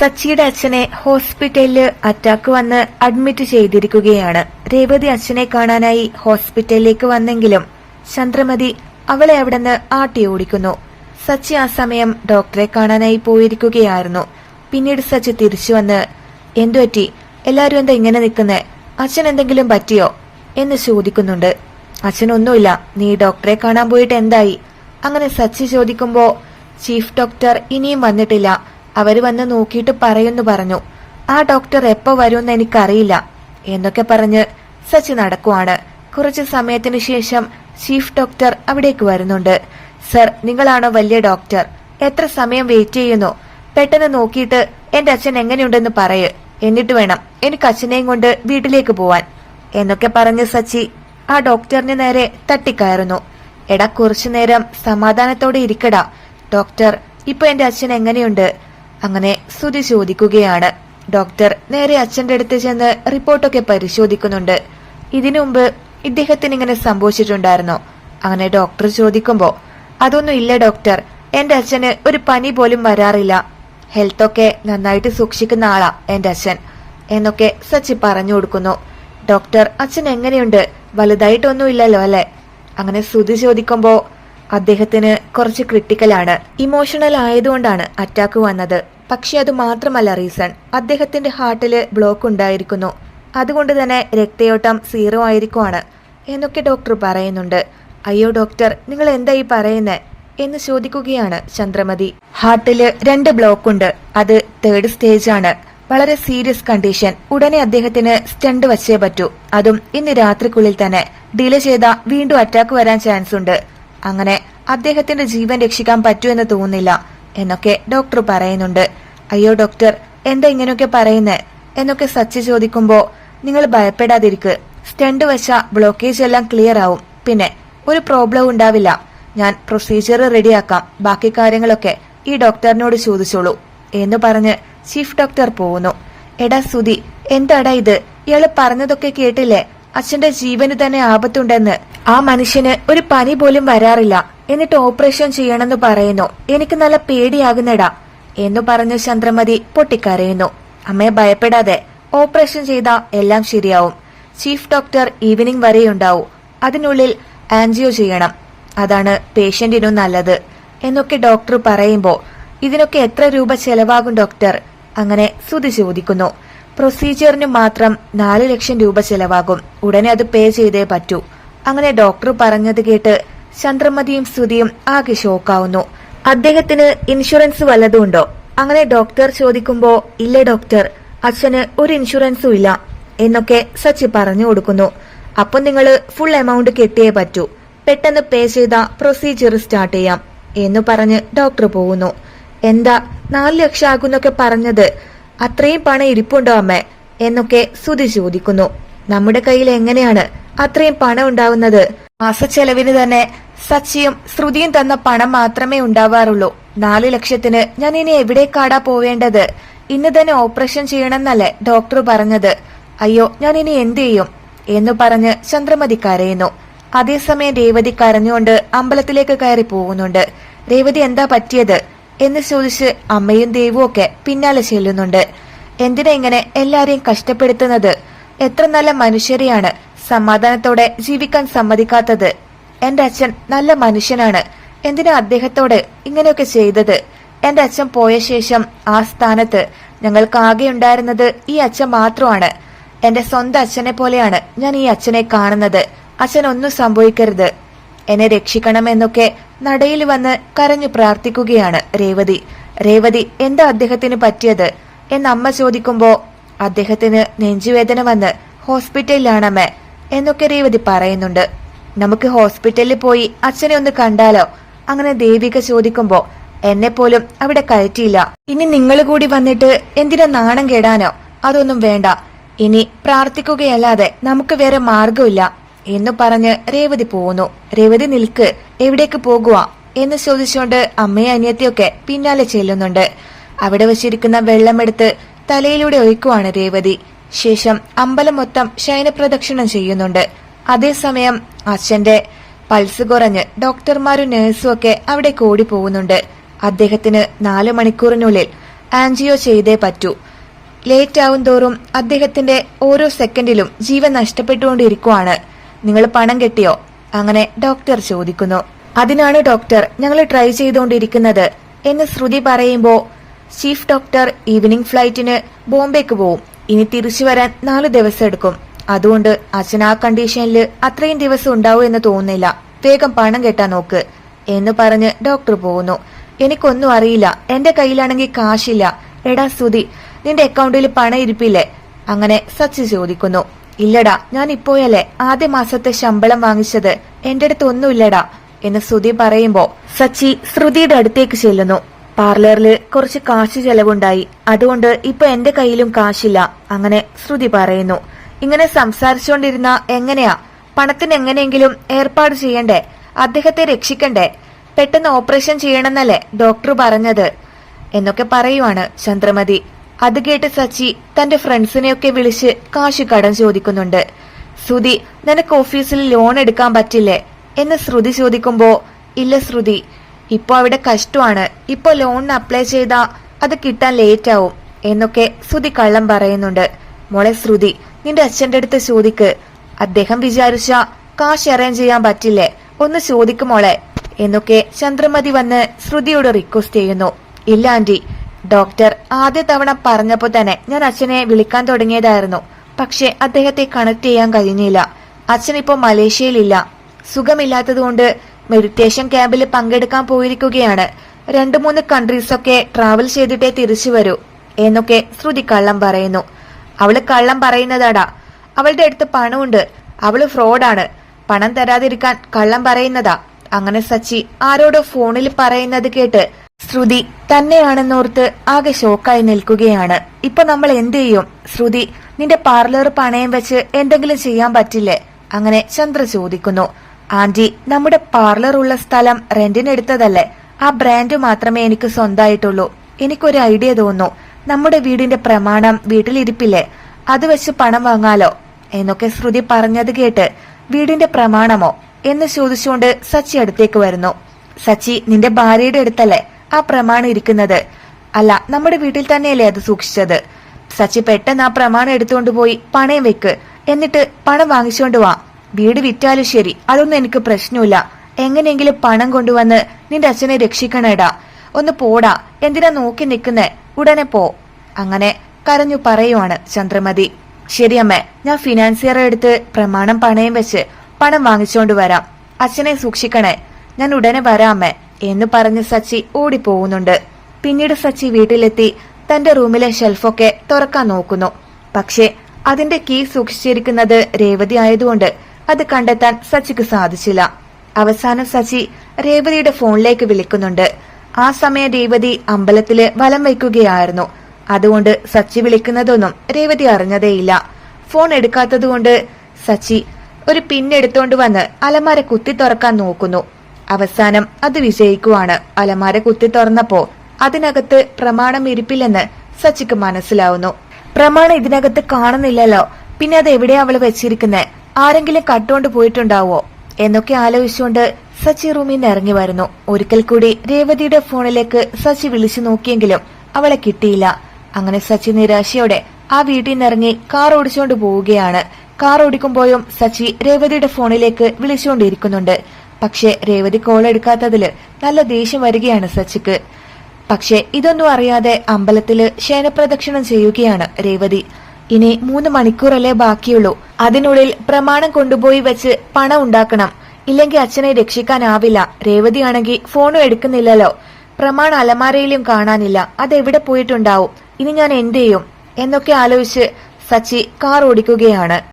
സച്ചിയുടെ അച്ഛനെ ഹോസ്പിറ്റലിൽ അറ്റാക്ക് വന്ന് അഡ്മിറ്റ് ചെയ്തിരിക്കുകയാണ്. രേവതി അച്ഛനെ കാണാനായി ഹോസ്പിറ്റലിലേക്ക് വന്നെങ്കിലും ചന്ദ്രമതി അവളെ അവിടുന്ന് ആട്ടി ഓടിക്കുന്നു. സച്ചി ആ സമയം ഡോക്ടറെ കാണാനായി പോയിരിക്കുകയായിരുന്നു. പിന്നീട് സച്ചി തിരിച്ചു വന്ന് എന്തു പറ്റി എല്ലാരും എന്താ ഇങ്ങനെ നിൽക്കുന്നേ? അച്ഛൻ എന്തെങ്കിലും പറ്റിയോ? എന്ന് ചോദിക്കുന്നുണ്ട്. അച്ഛനൊന്നുമില്ല നീ ഡോക്ടറെ കാണാൻ പോയിട്ട് എന്തായി? അങ്ങനെ സച്ചി ചോദിക്കുമ്പോ ചീഫ് ഡോക്ടർ ഇനിയും വന്നിട്ടില്ല. അവർ വന്ന് നോക്കിയിട്ട് പറയുന്നു പറഞ്ഞു ആ ഡോക്ടർ എപ്പോ വരുമെന്ന് എനിക്കറിയില്ല എന്നൊക്കെ പറഞ്ഞ് സച്ചി നടക്കുവാണ്. കുറച്ച് സമയത്തിന് ശേഷം ചീഫ് ഡോക്ടർ അവിടേക്ക് വരുന്നുണ്ട്. സർ നിങ്ങളാണോ വലിയ ഡോക്ടർ? എത്ര സമയം വെയിറ്റ് ചെയ്യുന്നു? പെട്ടെന്ന് നോക്കിയിട്ട് എന്റെ അച്ഛൻ എങ്ങനെയുണ്ടെന്ന് പറയ്. എന്നിട്ട് വേണം എനിക്ക് അച്ഛനെയും കൊണ്ട് വീട്ടിലേക്ക് പോവാൻ എന്നൊക്കെ പറഞ്ഞ് സച്ചി ആ ഡോക്ടറിന് നേരെ തട്ടിക്കയറുന്നു. എടാ കുറച്ചു നേരം സമാധാനത്തോടെ ഇരിക്കടാ. ഡോക്ടർ ഇപ്പൊ എന്റെ അച്ഛൻ എങ്ങനെയുണ്ട്? അങ്ങനെ സ്തുതി ചോദിക്കുകയാണ്. ഡോക്ടർ നേരെ അച്ഛന്റെ അടുത്ത് ചെന്ന് റിപ്പോർട്ടൊക്കെ പരിശോധിക്കുന്നുണ്ട്. ഇതിനു മുമ്പ് ഇദ്ദേഹത്തിന് ഇങ്ങനെ സംഭവിച്ചിട്ടുണ്ടായിരുന്നോ. അങ്ങനെ ഡോക്ടർ ചോദിക്കുമ്പോ അതൊന്നും ഇല്ല ഡോക്ടർ. എന്റെ അച്ഛന് ഒരു പനി പോലും വരാറില്ല. ഹെൽത്തൊക്കെ നന്നായിട്ട് സൂക്ഷിക്കുന്ന ആളാ എന്റെ അച്ഛൻ എന്നൊക്കെ സച്ചി പറഞ്ഞു കൊടുക്കുന്നു. ഡോക്ടർ അച്ഛൻ എങ്ങനെയുണ്ട്? വലുതായിട്ടൊന്നുമില്ലല്ലോ അല്ലെ? അങ്ങനെ ശ്രുതി ചോദിക്കുമ്പോ അദ്ദേഹത്തിന് കുറച്ച് ക്രിട്ടിക്കലാണ് ഇമോഷണൽ ആയതുകൊണ്ടാണ് അറ്റാക്ക് വന്നത്. പക്ഷെ അത് മാത്രമല്ല റീസൺ അദ്ദേഹത്തിന്റെ ഹാർട്ടിൽ ബ്ലോക്ക് ഉണ്ടായിരിക്കുന്നു. അതുകൊണ്ട് തന്നെ രക്തയോട്ടം സീറോ ആയിരിക്കുവാണ് എന്നൊക്കെ ഡോക്ടർ പറയുന്നുണ്ട്. അയ്യോ ഡോക്ടർ നിങ്ങൾ എന്താ ഈ പറയുന്നേ? എന്ന് ചോദിക്കുകയാണ് ചന്ദ്രമതി. ഹാർട്ടിൽ രണ്ട് ബ്ലോക്ക് ഉണ്ട്. അത് തേർഡ് സ്റ്റേജ് ആണ്. വളരെ സീരിയസ് കണ്ടീഷൻ ഉടനെ അദ്ദേഹത്തിന് സ്റ്റണ്ട് വച്ചേ പറ്റൂ. അതും ഇന്ന് രാത്രിക്കുള്ളിൽ തന്നെ. ഡിലേ ചെയ്ത വീണ്ടും അറ്റാക്ക് വരാൻ ചാൻസ് ഉണ്ട്. അങ്ങനെ അദ്ദേഹത്തിന്റെ ജീവൻ രക്ഷിക്കാൻ പറ്റൂ എന്ന് തോന്നുന്നില്ല എന്നൊക്കെ ഡോക്ടർ പറയുന്നുണ്ട്. അയ്യോ ഡോക്ടർ എന്താ ഇങ്ങനെയൊക്കെ പറയുന്നേ? എന്നൊക്കെ സച്ചി ചോദിക്കുമ്പോ നിങ്ങൾ ഭയപ്പെടാതിരിക്ക്. സ്റ്റണ്ട് വെച്ച ബ്ലോക്കേജ് എല്ലാം ക്ലിയർ ആവും. പിന്നെ ഒരു പ്രോബ്ലം ഉണ്ടാവില്ല. ഞാൻ പ്രൊസീജിയർ റെഡിയാക്കാം ബാക്കി കാര്യങ്ങളൊക്കെ ഈ ഡോക്ടറിനോട് ചോദിച്ചോളൂ. എന്ന് പറഞ്ഞ് ചീഫ് ഡോക്ടർ പോകുന്നു എടാ സുധി എന്താടാ ഇത്? ഇയാൾ പറഞ്ഞതൊക്കെ കേട്ടില്ലേ? അച്ഛന്റെ ജീവന് തന്നെ ആപത്തുണ്ടെന്ന് ആ മനുഷ്യന് ഒരു പനി പോലും വരാറില്ല. എന്നിട്ട് ഓപ്പറേഷൻ ചെയ്യണമെന്ന് പറയുന്നു. എനിക്ക് നല്ല പേടിയാകുന്നടാ എന്നു പറഞ്ഞ് ചന്ദ്രമതി പൊട്ടിക്കരയുന്നു. അമ്മയെ ഭയപ്പെടാതെ ഓപ്പറേഷൻ ചെയ്ത എല്ലാം ശരിയാവും. ചീഫ് ഡോക്ടർ ഈവനിംഗ് വരെയുണ്ടാവും. അതിനുള്ളിൽ ആൻജിയോ ചെയ്യണം. അതാണ് പേഷ്യന്റിനും നല്ലത് എന്നൊക്കെ ഡോക്ടർ പറയുമ്പോൾ ഇതിനൊക്കെ എത്ര രൂപ ചെലവാകും ഡോക്ടർ? അങ്ങനെ സുതി ചോദിക്കുന്നു. പ്രൊസീജിയറിന് മാത്രം നാല് ലക്ഷം രൂപ ചെലവാകും. ഉടനെ അത് പേ ചെയ്തേ പറ്റൂ. അങ്ങനെ ഡോക്ടർ പറഞ്ഞത് കേട്ട് ചന്ദ്രമതിയും ശ്രുതിയും ആകെ ഷോക്കാവുന്നു. അദ്ദേഹത്തിന് ഇൻഷുറൻസ് വല്ലതും ഉണ്ടോ അങ്ങനെ ഡോക്ടർ ചോദിക്കുമ്പോ ഇല്ല ഡോക്ടർ അച്ഛന് ഒരു ഇൻഷുറൻസും ഇല്ല എന്നൊക്കെ സച്ചി പറഞ്ഞു കൊടുക്കുന്നു. അപ്പൊ നിങ്ങൾ ഫുൾ എമൗണ്ട് കെട്ടിയേ പറ്റൂ. പെട്ടെന്ന് പേ ചെയ്ത പ്രൊസീജിയർ സ്റ്റാർട്ട് ചെയ്യാം എന്ന് പറഞ്ഞ് ഡോക്ടർ പോകുന്നു. എന്താ നാല് ലക്ഷം ആകുന്നൊക്കെ പറഞ്ഞത് അത്രയും പണം ഇരിപ്പുണ്ടോ അമ്മേ? എന്നൊക്കെ സുധി ചോദിക്കുന്നു. നമ്മുടെ കയ്യിൽ എങ്ങനെയാണ് അത്രയും പണം ഉണ്ടാവുന്നത്? മാസച്ചെലവിന് തന്നെ സച്ചിയും ശ്രുതിയും തന്ന പണം മാത്രമേ ഉണ്ടാവാറുള്ളൂ. നാല് ലക്ഷത്തിന് ഞാൻ ഇനി എവിടേക്കാടാ പോവേണ്ടത്? ഇന്ന് തന്നെ ഓപ്പറേഷൻ ചെയ്യണമെന്നല്ലേ ഡോക്ടർ പറഞ്ഞത്. അയ്യോ ഞാൻ ഇനി എന്ത് ചെയ്യും? എന്ന് പറഞ്ഞ് ചന്ദ്രമതി കരയുന്നു. അതേസമയം രേവതി കരഞ്ഞുകൊണ്ട് അമ്പലത്തിലേക്ക് കയറി പോകുന്നുണ്ട്. രേവതി എന്താ പറ്റിയത്? എന്ന് ചോദിച്ച് അമ്മയും ദേവും ഒക്കെ പിന്നാലെ ചെല്ലുന്നുണ്ട്. എന്തിനാ ഇങ്ങനെ എല്ലാരെയും കഷ്ടപ്പെടുത്തുന്നത്? എത്ര നല്ല മനുഷ്യരെയാണ് സമാധാനത്തോടെ ജീവിക്കാൻ സമ്മതിക്കാത്തത്. എന്റെ അച്ഛൻ നല്ല മനുഷ്യനാണ്. എന്തിനാ അദ്ദേഹത്തോട് ഇങ്ങനെയൊക്കെ ചെയ്തത്? എന്റെ അച്ഛൻ പോയ ശേഷം ആ സ്ഥാനത്ത് ഞങ്ങൾക്ക് ആകെ ഉണ്ടായിരുന്നത് ഈ അച്ഛൻ മാത്രമാണ്. എന്റെ സ്വന്തം അച്ഛനെ പോലെയാണ് ഞാൻ ഈ അച്ഛനെ കാണുന്നത്. അച്ഛൻ ഒന്നും സംഭവിക്കരുത്. എന്നെ രക്ഷിക്കണമെന്നൊക്കെ നടയിൽ വന്ന് കരഞ്ഞു പ്രാർത്ഥിക്കുകയാണ് രേവതി. രേവതി എന്താ അദ്ദേഹത്തിന് പറ്റിയത്? എന്ന് അമ്മ ചോദിക്കുമ്പോ അദ്ദേഹത്തിന് നെഞ്ചുവേദന വന്ന് ഹോസ്പിറ്റലിലാണമ്മ എന്നൊക്കെ രേവതി പറയുന്നുണ്ട്. നമുക്ക് ഹോസ്പിറ്റലിൽ പോയി അച്ഛനെ ഒന്ന് കണ്ടാലോ? അങ്ങനെ ദേവിക ചോദിക്കുമ്പോ എന്നെ പോലും അവിടെ കയറ്റിയില്ല. ഇനി നിങ്ങൾ കൂടി വന്നിട്ട് എന്തിനാ നാണം കേടാനോ? അതൊന്നും വേണ്ട. ഇനി പ്രാർത്ഥിക്കുകയല്ലാതെ നമുക്ക് വേറെ മാർഗമില്ല എന്ന് പറഞ്ഞ് രേവതി പോകുന്നു രേവതി നിൽക്ക് എവിടേക്ക് പോകുക എന്ന് ചോദിച്ചുകൊണ്ട് അമ്മയും അനിയത്തിയൊക്കെ പിന്നാലെ ചെല്ലുന്നുണ്ട്. അവിടെ വച്ചിരിക്കുന്ന വെള്ളമെടുത്ത് തലയിലൂടെ ഒഴിക്കുവാണ് രേവതി. ശേഷം അമ്പലം മൊത്തം ശയനപ്രദക്ഷിണം ചെയ്യുന്നുണ്ട്. അതേസമയം അച്ഛന്റെ പൾസ് കുറഞ്ഞ് ഡോക്ടർമാരും നഴ്സും ഒക്കെ അവിടെ കൂടി പോകുന്നുണ്ട് അദ്ദേഹത്തിന് നാലു മണിക്കൂറിനുള്ളിൽ ആൻജിയോ ചെയ്തേ പറ്റൂ. ലേറ്റ് ആവും തോറും അദ്ദേഹത്തിന്റെ ഓരോ സെക്കൻഡിലും ജീവൻ നഷ്ടപ്പെട്ടുകൊണ്ടിരിക്കുവാണ്. നിങ്ങൾ പണം കെട്ടിയോ? അങ്ങനെ ഡോക്ടർ ചോദിക്കുന്നു. അതിനാണ് ഡോക്ടർ ഞങ്ങൾ ട്രൈ ചെയ്തുകൊണ്ടിരിക്കുന്നത്. എന്ന് ശ്രുതി പറയുമ്പോ ചീഫ് ഡോക്ടർ ഈവനിംഗ് ഫ്ലൈറ്റിന് ബോംബെക്ക് പോവും. ഇനി തിരിച്ചു വരാൻ നാല് ദിവസം എടുക്കും. അതുകൊണ്ട് അച്ഛൻ ആ കണ്ടീഷനിൽ അത്രയും ദിവസം ഉണ്ടാവും എന്ന് തോന്നുന്നില്ല. വേഗം പണം കെട്ടാൻ നോക്ക് എന്ന് പറഞ്ഞ് ഡോക്ടർ പോകുന്നു. എനിക്കൊന്നും അറിയില്ല. എന്റെ കയ്യിലാണെങ്കിൽ കാശില്ല. എടാ സുതി നിന്റെ അക്കൗണ്ടിൽ പണം ഇരിപ്പില്ലേ അങ്ങനെ സച്ചി ചോദിക്കുന്നു. ഇല്ലടാ ഞാൻ ഇപ്പോയല്ലേ ആദ്യ മാസത്തെ ശമ്പളം വാങ്ങിച്ചത്? എന്റെ അടുത്ത് ഒന്നുമില്ലടാ എന്ന് ശ്രുതി പറയുമ്പോ സച്ചി ശ്രുതിയുടെ അടുത്തേക്ക് ചെല്ലുന്നു. പാർലറിൽ കുറച്ച് കാശ് ചെലവുണ്ടായി. അതുകൊണ്ട് ഇപ്പൊ എന്റെ കയ്യിലും കാശില്ല അങ്ങനെ ശ്രുതി പറയുന്നു. ഇങ്ങനെ സംസാരിച്ചുകൊണ്ടിരുന്ന എങ്ങനെയാ? പണത്തിന് എങ്ങനെയെങ്കിലും ഏർപ്പാട് ചെയ്യണ്ടേ? അദ്ദേഹത്തെ രക്ഷിക്കണ്ടേ? പെട്ടെന്ന് ഓപ്പറേഷൻ ചെയ്യണമെന്നല്ലേ ഡോക്ടർ പറഞ്ഞത്? എന്നൊക്കെ പറയുവാണ് ചന്ദ്രമതി. അത് കേട്ട് സച്ചി തന്റെ ഫ്രണ്ട്സിനെയൊക്കെ വിളിച്ച് കാശ് കടം ചോദിക്കുന്നുണ്ട്. ശ്രുതി നിനക്ക് ഓഫീസിൽ ലോൺ എടുക്കാൻ പറ്റില്ലേ? എന്ന് ശ്രുതി ചോദിക്കുമ്പോ ഇല്ല ശ്രുതി ഇപ്പൊ അവിടെ കഷ്ടമാണ്. ഇപ്പൊ ലോണിന് അപ്ലൈ ചെയ്താ അത് കിട്ടാൻ ലേറ്റ് ആവും എന്നൊക്കെ ശ്രുതി കള്ളം പറയുന്നുണ്ട്. മോളെ ശ്രുതി നിന്റെ അച്ഛന്റെ അടുത്ത് ചോദിക്ക്. അദ്ദേഹം വിചാരിച്ച കാശ് അറേഞ്ച് ചെയ്യാൻ പറ്റില്ലേ? ഒന്ന് ചോദിക്ക് മോളെ എന്നൊക്കെ ചന്ദ്രമതി വന്ന് ശ്രുതിയോട് റിക്വസ്റ്റ് ചെയ്യുന്നു. ഇല്ല ആന്റി ഡോക്ടർ ആദ്യ തവണ പറഞ്ഞപ്പോ തന്നെ ഞാൻ അച്ഛനെ വിളിക്കാൻ തുടങ്ങിയതായിരുന്നു. പക്ഷെ അദ്ദേഹത്തെ കണക്ട് ചെയ്യാൻ കഴിഞ്ഞില്ല. അച്ഛൻ ഇപ്പോ മലേഷ്യയിലില്ല. സുഖമില്ലാത്തതുകൊണ്ട് മെഡിറ്റേഷൻ ക്യാമ്പിൽ പങ്കെടുക്കാൻ പോയിരിക്കുകയാണ്. രണ്ടു മൂന്ന് കൺട്രീസൊക്കെ ട്രാവൽ ചെയ്തിട്ടേ തിരിച്ചു വരൂ എന്നൊക്കെ ശ്രുതി കള്ളം പറയുന്നു. അവൾ കള്ളം പറയുന്നതാടാ. അവളുടെ അടുത്ത് പണമുണ്ട്. അവൾ ഫ്രോഡാണ് പണം തരാതിരിക്കാൻ കള്ളം പറയുന്നതാ. അങ്ങനെ സച്ചി ആരോടോ ഫോണിൽ പറയുന്നത് കേട്ട് ശ്രുതി തന്നെയാണെന്നോർത്ത് ആകെ ഷോക്കായി നിൽക്കുകയാണ്. ഇപ്പൊ നമ്മൾ എന്ത് ചെയ്യും? ശ്രുതി നിന്റെ പാർലർ പണയം വെച്ച് എന്തെങ്കിലും ചെയ്യാൻ പറ്റില്ലേ? അങ്ങനെ ചന്ദ്ര ചോദിക്കുന്നു. ആന്റി നമ്മുടെ പാർലർ ഉള്ള സ്ഥലം റെന്റിനെടുത്തതല്ലേ? ആ ബ്രാൻഡ് മാത്രമേ എനിക്ക് സ്വന്തമായിട്ടുള്ളൂ. എനിക്കൊരു ഐഡിയ തോന്നുന്നു. നമ്മുടെ വീടിന്റെ പ്രമാണം വീട്ടിലിരിപ്പില്ലേ? അത് വെച്ച് പണം വാങ്ങാലോ? എന്നൊക്കെ ശ്രുതി പറഞ്ഞത് കേട്ട് വീടിന്റെ പ്രമാണമോ? എന്ന് ചോദിച്ചുകൊണ്ട് സച്ചി അടുത്തേക്ക് വരുന്നു. സച്ചി നിന്റെ ഭാര്യയുടെ അടുത്തല്ലേ? ആ പ്രമാണം ഇരിക്കുന്നത്. അല്ല നമ്മുടെ വീട്ടിൽ തന്നെയല്ലേ അത് സൂക്ഷിച്ചത്? സച്ചി പെട്ടെന്ന് ആ പ്രമാണം എടുത്തുകൊണ്ട് പോയി പണയം വെക്ക്. എന്നിട്ട് പണം വാങ്ങിച്ചുകൊണ്ട് വാ. വീട് വിറ്റാലും ശരി അതൊന്നും എനിക്ക് പ്രശ്നമില്ല. എങ്ങനെയെങ്കിലും പണം കൊണ്ടുവന്ന് നിന്റെ അച്ഛനെ രക്ഷിക്കണേടാ. ഒന്ന് പോടാ. എന്തിനാ നോക്കി നിൽക്കുന്നേ? ഉടനെ പോ. അങ്ങനെ കരഞ്ഞു പറയുവാണ് ചന്ദ്രമതി. ശരിയമ്മേ ഞാൻ ഫിനാൻസിയറെ എടുത്ത് പ്രമാണം പണയം വെച്ച് പണം വാങ്ങിച്ചുകൊണ്ട് വരാം. അച്ഛനെ സൂക്ഷിക്കണേ. ഞാൻ ഉടനെ വരാം അമ്മേ. എന്ന് പറഞ്ഞ് സച്ചി ഓടിപ്പോകുന്നുണ്ട്. പിന്നീട് സച്ചി വീട്ടിലെത്തി തന്റെ റൂമിലെ ഷെൽഫൊക്കെ തുറക്കാൻ നോക്കുന്നു. പക്ഷേ അതിന്റെ കീ സൂക്ഷിച്ചിരിക്കുന്നത് രേവതി ആയതുകൊണ്ട് അത് കണ്ടെത്താൻ സച്ചിക്ക് സാധിച്ചില്ല. അവസാനം സച്ചി രേവതിയുടെ ഫോണിലേക്ക് വിളിക്കുന്നുണ്ട്. ആ സമയം രേവതി അമ്പലത്തിൽ വലം വയ്ക്കുകയായിരുന്നു. അതുകൊണ്ട് സച്ചി വിളിക്കുന്നതൊന്നും രേവതി അറിഞ്ഞതേയില്ല. ഫോൺ എടുക്കാത്തതുകൊണ്ട് സച്ചി ഒരു പിന്നെടുത്തോണ്ട് വന്ന് അലമാര കുത്തി തുറക്കാൻ നോക്കുന്നു. അവസാനം അത് വിജയിക്കുവാണ്. അലമാര കുത്തി തുറന്നപ്പോ അതിനകത്ത് പ്രമാണം ഇരിപ്പില്ലെന്ന് സച്ചിക്ക് മനസ്സിലാവുന്നു. പ്രമാണം ഇതിനകത്ത് കാണുന്നില്ലല്ലോ. പിന്നെ അത് എവിടെയാ അവൾ വെച്ചിരിക്കുന്നത് ആരെങ്കിലും കട്ടുകൊണ്ട് പോയിട്ടുണ്ടാവോ? എന്നൊക്കെ ആലോചിച്ചുകൊണ്ട് സച്ചി റൂമിൽ നിന്ന് ഇറങ്ങി വരുന്നു. ഒരിക്കൽ കൂടി രേവതിയുടെ ഫോണിലേക്ക് സച്ചി വിളിച്ചു നോക്കിയെങ്കിലും അവളെ കിട്ടിയില്ല. അങ്ങനെ സച്ചി നിരാശയോടെ ആ വീട്ടിൽ നിന്ന് ഇറങ്ങി കാർ ഓടിച്ചുകൊണ്ട് പോവുകയാണ്. കാർ ഓടിക്കുമ്പോഴും സച്ചി രേവതിയുടെ ഫോണിലേക്ക് വിളിച്ചുകൊണ്ടിരിക്കുന്നുണ്ട്. പക്ഷെ രേവതി കോൾ എടുക്കാത്തതിൽ നല്ല ദേഷ്യം വരികയാണ് സച്ചിക്ക്. പക്ഷെ ഇതൊന്നും അറിയാതെ അമ്പലത്തിൽ ശയനപ്രദക്ഷിണം ചെയ്യുകയാണ് രേവതി. ഇനി മൂന്ന് മണിക്കൂറല്ലേ ബാക്കിയുള്ളൂ. അതിനുള്ളിൽ പ്രമാണം കൊണ്ടുപോയി വെച്ച് പണം ഉണ്ടാക്കണം. ഇല്ലെങ്കിൽ അച്ഛനെ രക്ഷിക്കാനാവില്ല. രേവതിയാണെങ്കിൽ ഫോണും എടുക്കുന്നില്ലല്ലോ. പ്രമാണം അലമാരയിലും കാണാനില്ല. അതെവിടെ പോയിട്ടുണ്ടാവും? ഇനി ഞാൻ എന്ത് ചെയ്യും? എന്നൊക്കെ ആലോചിച്ച് സച്ചി കാർ ഓടിക്കുകയാണ്.